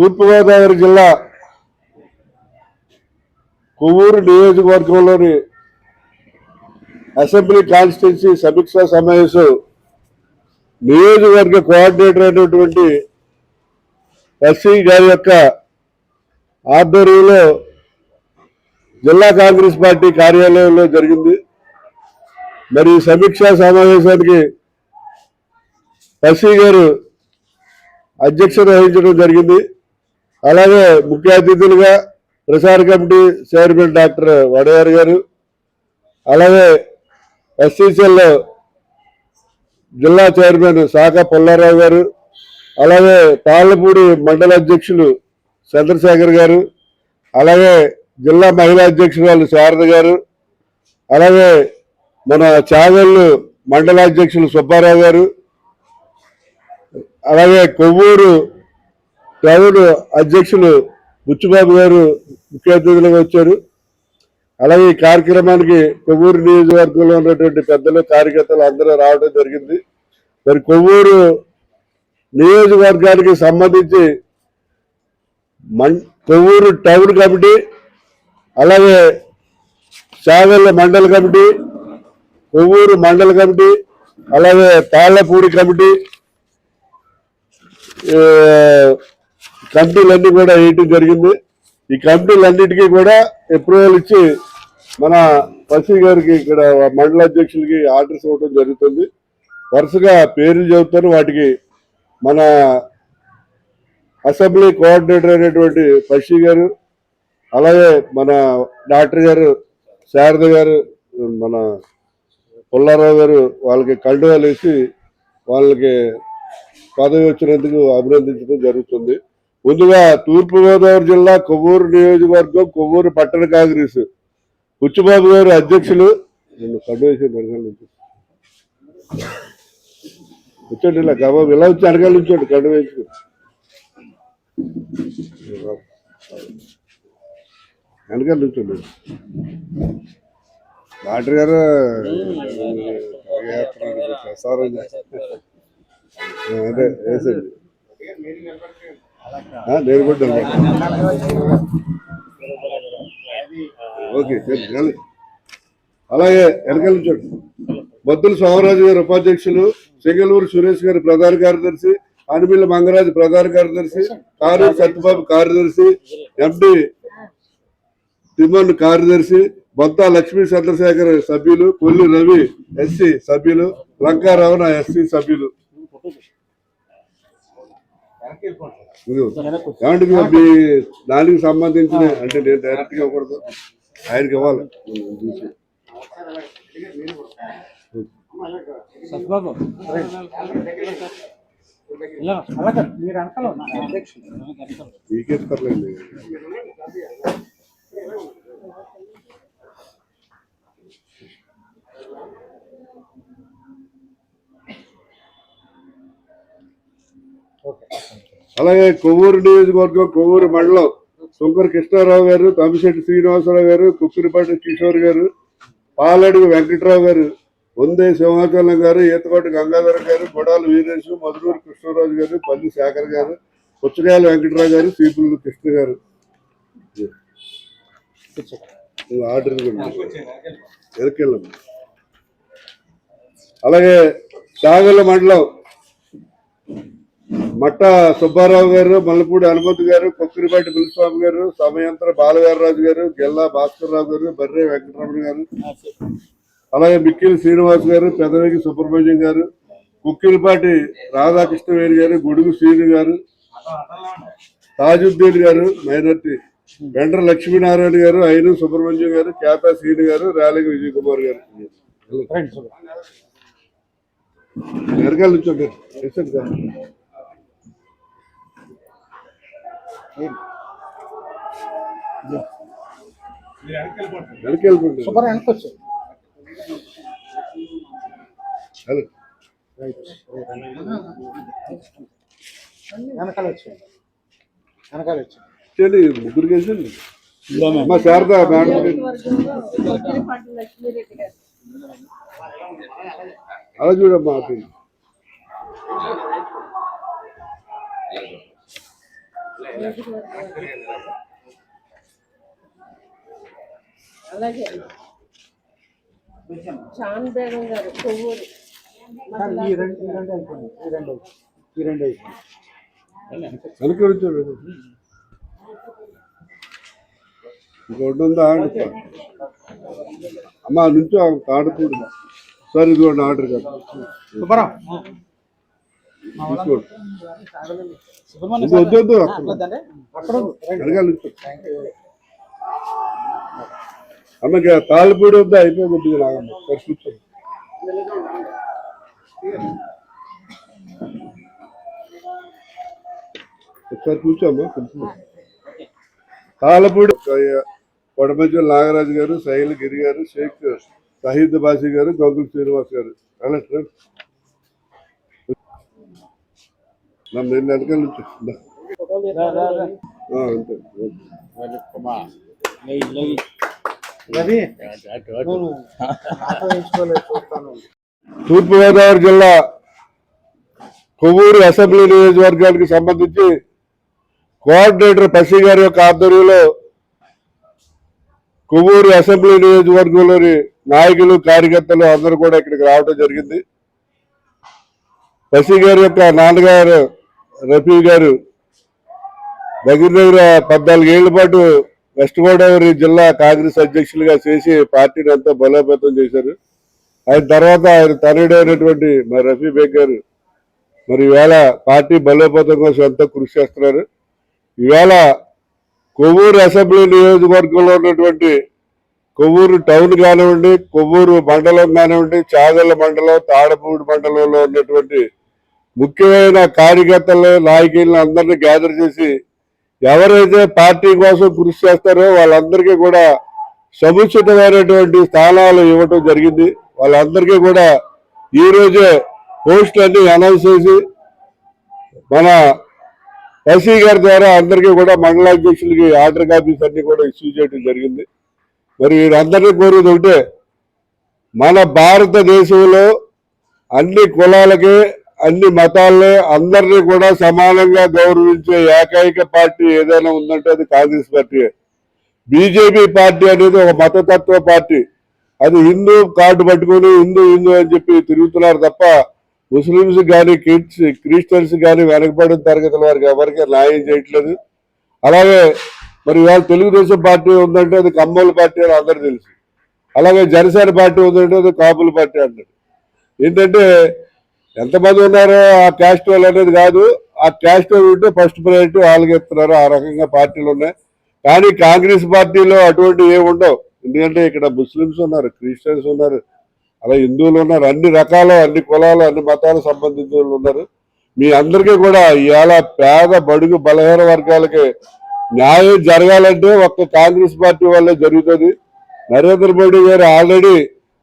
తూర్పుగోదావరి జిల్లా కొవ్వూరు నియోజకవర్గంలోని assembly constituency సమీక్షా సమావేశం నియోజకవర్గ కోఆర్డినేటర్ అయినటువంటి ఎస్సీ గారి యొక్క ఆధ్వర్యంలో జిల్లా కాంగ్రెస్ పార్టీ కార్యాలయంలో జరిగింది. మరి సమీక్షా సమావేశానికి ఎస్సీ గారు అధ్యక్షత వహించడం జరిగింది. అలాగే ముఖ్య అతిథులుగా ప్రసార కమిటీ చైర్మన్ డాక్టర్ వడయార్ గారు అలాగే ఎస్సీసీఎల్ జిల్లా చైర్మన్ శాఖ పుల్లారావు గారు అలాగే తాళ్ళపూడి మండల అధ్యక్షులు చంద్రశేఖర్ గారు అలాగే జిల్లా మహిళా అధ్యక్షురాలు శారద గారు అలాగే మన చాగళ్ళు మండలాధ్యక్షులు సుబ్బారావు గారు అలాగే కొవ్వూరు టౌన్ అధ్యక్షులు బుచ్చుబాబు గారు ముఖ్య అతిథులుగా వచ్చారు. అలాగే ఈ కార్యక్రమానికి కొవ్వూరు నియోజకవర్గంలో ఉన్నటువంటి పెద్దలు కార్యకర్తలు అందరూ రావడం జరిగింది. మరి కొవ్వూరు నియోజకవర్గానికి సంబంధించి మం కొవ్వూరు టౌన్ కమిటీ అలాగే చావెళ్ళ మండల కమిటీ కొవ్వూరు మండల కమిటీ అలాగే తాళ్ళపూడి కమిటీ కమిటీలన్నీ కూడా వేయటం జరిగింది. ఈ కమిటీలన్నిటికీ కూడా అప్రూవల్ ఇచ్చి మన పసి గారికి ఇక్కడ మండల అధ్యక్షులకి ఆర్డర్స్ ఇవ్వడం జరుగుతుంది. వరుసగా పేర్లు చెబుతారు వాటికి మన అసెంబ్లీ కోఆర్డినేటర్ అయినటువంటి పసి గారు అలాగే మన డాక్టర్ గారు శారద గారు మన పుల్లారావు గారు వాళ్ళకి కండువాలు వేసి వాళ్ళకి పదవి వచ్చినందుకు అభినందించడం జరుగుతుంది. ముందుగా తూర్పుగోదావరి జిల్లా కొవ్వూరు నియోజకవర్గం కొవ్వూరు పట్టణ కాంగ్రెస్. పుచ్చిబాబు గారు అధ్యక్షులు. నిన్ను కండువేసి అడగాలి నుంచి. కూర్చోండి ఇలా గబాబు ఇలా వచ్చి అడగాలి నుంచోండి కండువేసి వెనకాల నుంచోండి. డాక్టర్ గారు ప్రసారం అదే వేసండి నేను కూడా ఓకే సరే అలాగే వెనకాల చూడండి బొద్దుల సోమరాజు గారు ఉపాధ్యక్షులు సింగలూరు సురేష్ గారు ప్రధాన కార్యదర్శి అనిమిల్ల మంగరాజు ప్రధాన కార్యదర్శి కారూరు సత్యబాబు కార్యదర్శి ఎండి తిమ్మన్ కార్యదర్శి బొత్తా లక్ష్మీ చంద్రశేఖర్ సభ్యులు కొల్లి రవి ఎస్సీ సభ్యులు లంకారావణ ఎస్సీ సభ్యులు. ఏమంటే మీ దానికి సంబంధించిన అంటే నేను డైరెక్ట్గా ఇవ్వకూడదు. ఆయనకి ఇవ్వాలి. సత్బాబు ఇలా అలాగే కొవ్వూరు నియోజకవర్గం కొవ్వూరు మండలం శంకర్ కృష్ణారావు గారు తమ్మిశెట్టి శ్రీనివాసరావు గారు కుక్కిరిపాటి కిషోర్ గారు పాలడుగు వెంకట్రావు గారు వందే సింహాచలం గారు ఈతకోట గంగాధర గారు గొడాలు వీరేశు మధురూరు కృష్ణరాజు గారు పల్లి శేఖర్ గారు పుచ్చకాయల వెంకట్రావు గారు సీపులు కృష్ణ గారు. ఆర్డర్ ఎరకెళ్ళం అలాగే తాగల మండలం మట్ట సుబ్బారావు గారు మల్లపూడి హనుమంతు గారు కొక్కిరిపాటి పులిస్వామి గారు సమయంత్ర బాలగారరాజు గారు గెల్లా భాస్కర్ రావు గారు బర్రే వెంకటరమణ గారు అలాగే మిక్కిలి శ్రీనివాస్ గారు పెదవికి సుబ్రహ్మణ్యం గారు కుక్కిలిపాటి రాధాకృష్ణవేణి గారు గుడుగు శ్రీను గారు తాజుద్దీన్ గారు మైనార్టీ వెండ్ర లక్ష్మీనారాయణ గారు అయిను సుబ్రహ్మణ్యం గారు కేతా శ్రీను గారు రేలగి విజయ్ కుమార్ గారు. ఎరగాల నుంచి వెనక్కి వచ్చాయి. హలో వెనకాల వచ్చాయి. వెనకాల వచ్చాయి. చేయండి ముగ్గురు కేసండి అమ్మ శారద మేడం అలా చూడమ్మా అలాగే. చాన్ బేగం గారు కొవ్వూరు. సార్, ఈ రెండు ఈ రెండు అయిపోయింది. ఈ రెండు ఈ రెండు అయిపోయింది. వెనక నుంచోండి. ఇంకోటి ఉందా? అమ్మా నుంచో ఆడకూడదు సార్ ఇదిగోండి ఆర్డర్ కదా. అమ్మకి తాళ్ళపూడి వద్ద అయిపోయి కొద్దిగా లాగమ్మ సార్ కూర్చోండి ఒకసారి కూర్చోమ్మా కొంచెం తాళ్ళపూడి నాగరాజు గారు సైల్ గిరి గారు షేక్ సహీద్ బాసి గారు గోకుల్ శ్రీనివాస్ గారు. రండి, రండి. నన్ను నేను వెనకాల నుంచి. అంతే. తూర్పుగోదావరి జిల్లా కొవ్వూరు అసెంబ్లీ నియోజకవర్గానికి సంబంధించి కోఆర్డినేటర్ పసి గారి యొక్క ఆధ్వర్యంలో కొవ్వూరు అసెంబ్లీ నియోజకవర్గంలోని నాయకులు కార్యకర్తలు అందరూ కూడా ఇక్కడికి రావడం జరిగింది. పసి గారి యొక్క నాన్నగారు రఫీ గారు దగ్గర దగ్గర పద్నాలుగు ఏళ్ళ పాటు వెస్ట్ గోదావరి జిల్లా కాంగ్రెస్ అధ్యక్షులుగా చేసి పార్టీని అంతా బలోపేతం చేశారు. ఆయన తర్వాత ఆయన తనయుడైనటువంటి మరి రఫీ బేగ్ గారు మరి ఈవేళ పార్టీ బలోపేతం కోసం ఎంతో కృషి చేస్తున్నారు. ఈవేళ కొవ్వూరు అసెంబ్లీ నియోజకవర్గంలో ఉన్నటువంటి కొవ్వూరు టౌన్ కానివ్వండి కొవ్వూరు మండలం కానివ్వండి చాగల్ల మండలం తాడపూడి మండలంలో ఉన్నటువంటి ముఖ్యమైన కార్యకర్తలు నాయకులను అందరినీ గ్యాదర్ చేసి ఎవరైతే పార్టీ కోసం కృషి చేస్తారో వాళ్ళందరికీ కూడా సముచితమైనటువంటి స్థానాలు ఇవ్వటం జరిగింది. వాళ్ళందరికీ కూడా ఈ రోజే అన్ని అనౌన్స్ చేసి మన ఎస్సీ గారి ద్వారా అందరికీ కూడా మండలాధ్యక్షులకి ఆర్డర్ కాపీస్ అన్ని కూడా ఇష్యూ చేయడం జరిగింది. మరి వీరందరినీ కోరేది ఒకటే మన భారతదేశంలో అన్ని కులాలకే అన్ని మతాలని అందరినీ కూడా సమానంగా గౌరవించే ఏకైక పార్టీ ఏదైనా ఉందంటే అది కాంగ్రెస్ పార్టీ. బీజేపీ పార్టీ అనేది ఒక మతతత్వ పార్టీ. అది హిందూ కార్డు పట్టుకొని హిందూ హిందూ అని చెప్పి తిరుగుతున్నారు తప్ప ముస్లిమ్స్ కానీ క్రిస్టియన్స్ కానీ వెనకబడిన తరగతుల వారికి ఎవరికి న్యాయం చేయట్లేదు. అలాగే మరి ఇవాళ తెలుగుదేశం పార్టీ ఉందంటే అది కమ్మోల పార్టీ అని అందరూ తెలుసు. అలాగే జనసేన పార్టీ ఉందంటే అది కాపుల పార్టీ అంటారు. ఏంటంటే ఎంతమంది ఉన్నారో ఆ క్యాస్ట్ వాళ్ళు అనేది కాదు. ఆ క్యాస్ట్ వాళ్ళు ఉంటే ఫస్ట్ ప్రయారిటీ వాళ్ళకి ఇస్తున్నారు ఆ రకంగా పార్టీలు ఉన్నాయి. కానీ కాంగ్రెస్ పార్టీలో అటువంటి ఏమి ఉండవు. ఎందుకంటే ఇక్కడ ముస్లిమ్స్ ఉన్నారు క్రిస్టియన్స్ ఉన్నారు అలా హిందువులు ఉన్నారు. అన్ని రకాల అన్ని కులాలు అన్ని మతాలకు సంబంధించిన వాళ్ళు ఉన్నారు. మీ అందరికీ కూడా ఇవాళ పేద బడుగు బలహీన వర్గాలకి న్యాయం జరగాలంటే ఒక్క కాంగ్రెస్ పార్టీ వల్లే జరుగుతుంది. నరేంద్ర మోడీ గారు ఆల్రెడీ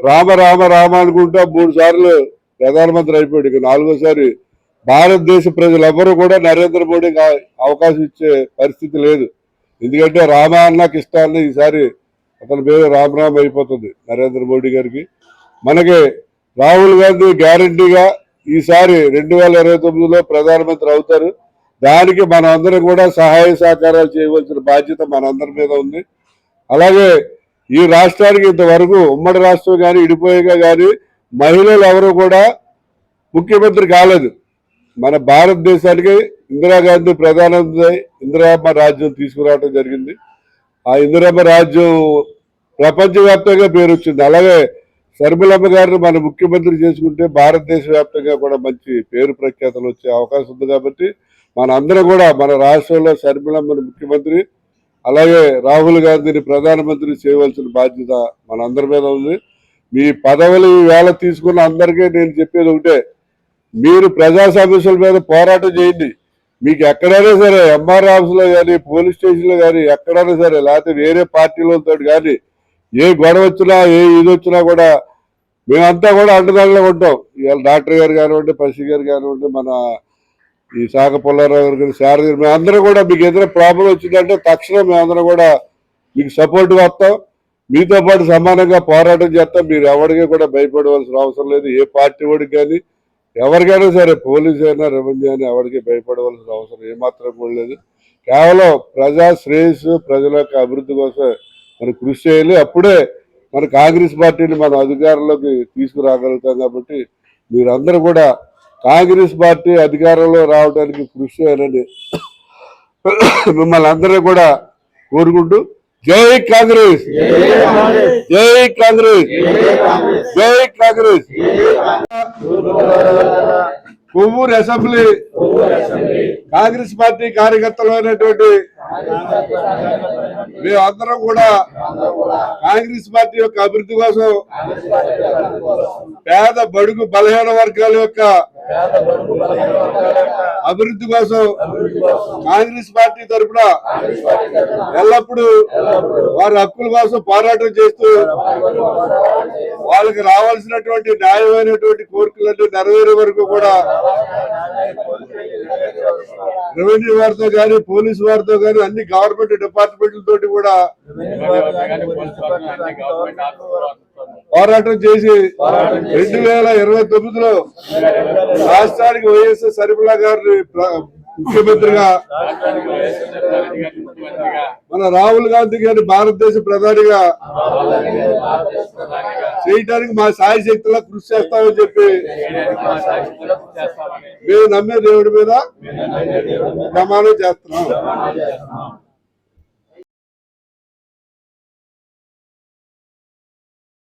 రామ రామ రామ అనుకుంటా మూడు సార్లు ప్రధానమంత్రి అయిపోయాడు. ఇక నాలుగోసారి భారతదేశ ప్రజలు కూడా నరేంద్ర మోడీకి అవకాశం ఇచ్చే పరిస్థితి లేదు. ఎందుకంటే రామ అన్న కృష్ణ ఈసారి అతని పేరు రామ్ అయిపోతుంది నరేంద్ర మోడీ గారికి. మనకి రాహుల్ గాంధీ గ్యారంటీగా ఈసారి రెండు వేల ఇరవై తొమ్మిదిలో ప్రధానమంత్రి అవుతారు. దానికి మనందరం కూడా సహాయ సహకారాలు చేయవలసిన బాధ్యత మనందరి మీద ఉంది. అలాగే ఈ రాష్ట్రానికి ఇంతవరకు ఉమ్మడి రాష్ట్రం కానీ ఇడిపోయేగా కానీ మహిళలు ఎవరు కూడా ముఖ్యమంత్రి కాలేదు. మన భారతదేశానికి ఇందిరాగాంధీ ప్రధాన ఇందిరామ్మ రాజ్యం తీసుకురావడం జరిగింది. ఆ ఇందిరామ్మ రాజ్యం ప్రపంచవ్యాప్తంగా పేరు వచ్చింది. అలాగే శర్మిలమ్మ గారిని మన ముఖ్యమంత్రి చేసుకుంటే భారతదేశ వ్యాప్తంగా కూడా మంచి పేరు ప్రఖ్యాతలు వచ్చే అవకాశం ఉంది కాబట్టి మన అందరం కూడా మన రాష్ట్రంలో శర్మిలమ్మని ముఖ్యమంత్రి అలాగే రాహుల్ గాంధీని ప్రధానమంత్రి చేయవలసిన బాధ్యత మన అందరి మీద ఉంది. మీ పదవులు వేళ తీసుకున్న అందరికీ నేను చెప్పేది ఒకటే. మీరు ప్రజా సమస్యల మీద పోరాటం చేయండి. మీకు ఎక్కడైనా సరే ఎంఆర్ ఆఫీస్లో కానీ పోలీస్ స్టేషన్లో కానీ ఎక్కడైనా సరే లేకపోతే వేరే పార్టీలతో కానీ ఏ గొడవ వచ్చినా ఏ ఇది వచ్చినా కూడా మేమంతా కూడా అండదండలో ఉంటాం. ఇవాళ డాక్టర్ గారు కానివ్వండి పసి గారు కానివ్వండి మన ఈ శాఖ పుల్లారావు గారు కానీ శారద గారు మేమందరం కూడా మీకు ఏదైనా ప్రాబ్లం వచ్చిందంటే తక్షణం మేమందరం కూడా మీకు సపోర్ట్గా వస్తాం. మీతో పాటు సమానంగా పోరాటం చేస్తాం. మీరు ఎవరికి కూడా భయపడవలసిన అవసరం లేదు. ఏ పార్టీ వాడికి కానీ ఎవరికైనా సరే పోలీస్ అయినా రెవెన్యూ అయినా ఎవరికి భయపడవలసిన అవసరం ఏమాత్రం కూడా లేదు. కేవలం ప్రజా శ్రేయస్సు ప్రజల యొక్క అభివృద్ధి కోసం మనం కృషి చేయాలి. అప్పుడే మన కాంగ్రెస్ పార్టీని మనం అధికారంలోకి తీసుకురాగలుగుతాం కాబట్టి మీరందరూ కూడా కాంగ్రెస్ పార్టీ అధికారంలో రావడానికి కృషి చేయాలని మిమ్మల్ని అందరూ కూడా కోరుకుంటూ జై కాంగ్రెస్. జై కాంగ్రెస్. జై Congress. Kovvur assembly. Congress party కార్యకర్తలు అయినటువంటి మేమందరం కూడా కాంగ్రెస్ పార్టీ యొక్క అభివృద్ధి కోసం పేద బడుగు బలహీన వర్గాల యొక్క అభివృద్ధి కోసం కాంగ్రెస్ పార్టీ తరఫున ఎల్లప్పుడూ వారి హక్కుల కోసం పోరాటం చేస్తూ వాళ్ళకి రావాల్సినటువంటి న్యాయమైనటువంటి కోరికలన్నీ నెరవేరే వరకు కూడా రెవెన్యూ వారితో కానీ పోలీసు వారితో కానీ అన్ని గవర్నమెంట్ డిపార్ట్మెంట్లతోటి కూడా పోరాటం చేసి రెండు వేల ఇరవై తొమ్మిదిలో రాష్ట్రానికి వైఎస్ఆర్ సరిఫలా గారిని ప్ర- ముఖ్యమంత్రిగా మన రాహుల్ గాంధీ గారిని భారతదేశ ప్రధానిగా చేయడానికి మా సాయి శక్తిలా కృషి చేస్తామని చెప్పి మేము నమ్మే దేవుడి మీద ప్రమాణం చేస్తున్నాం.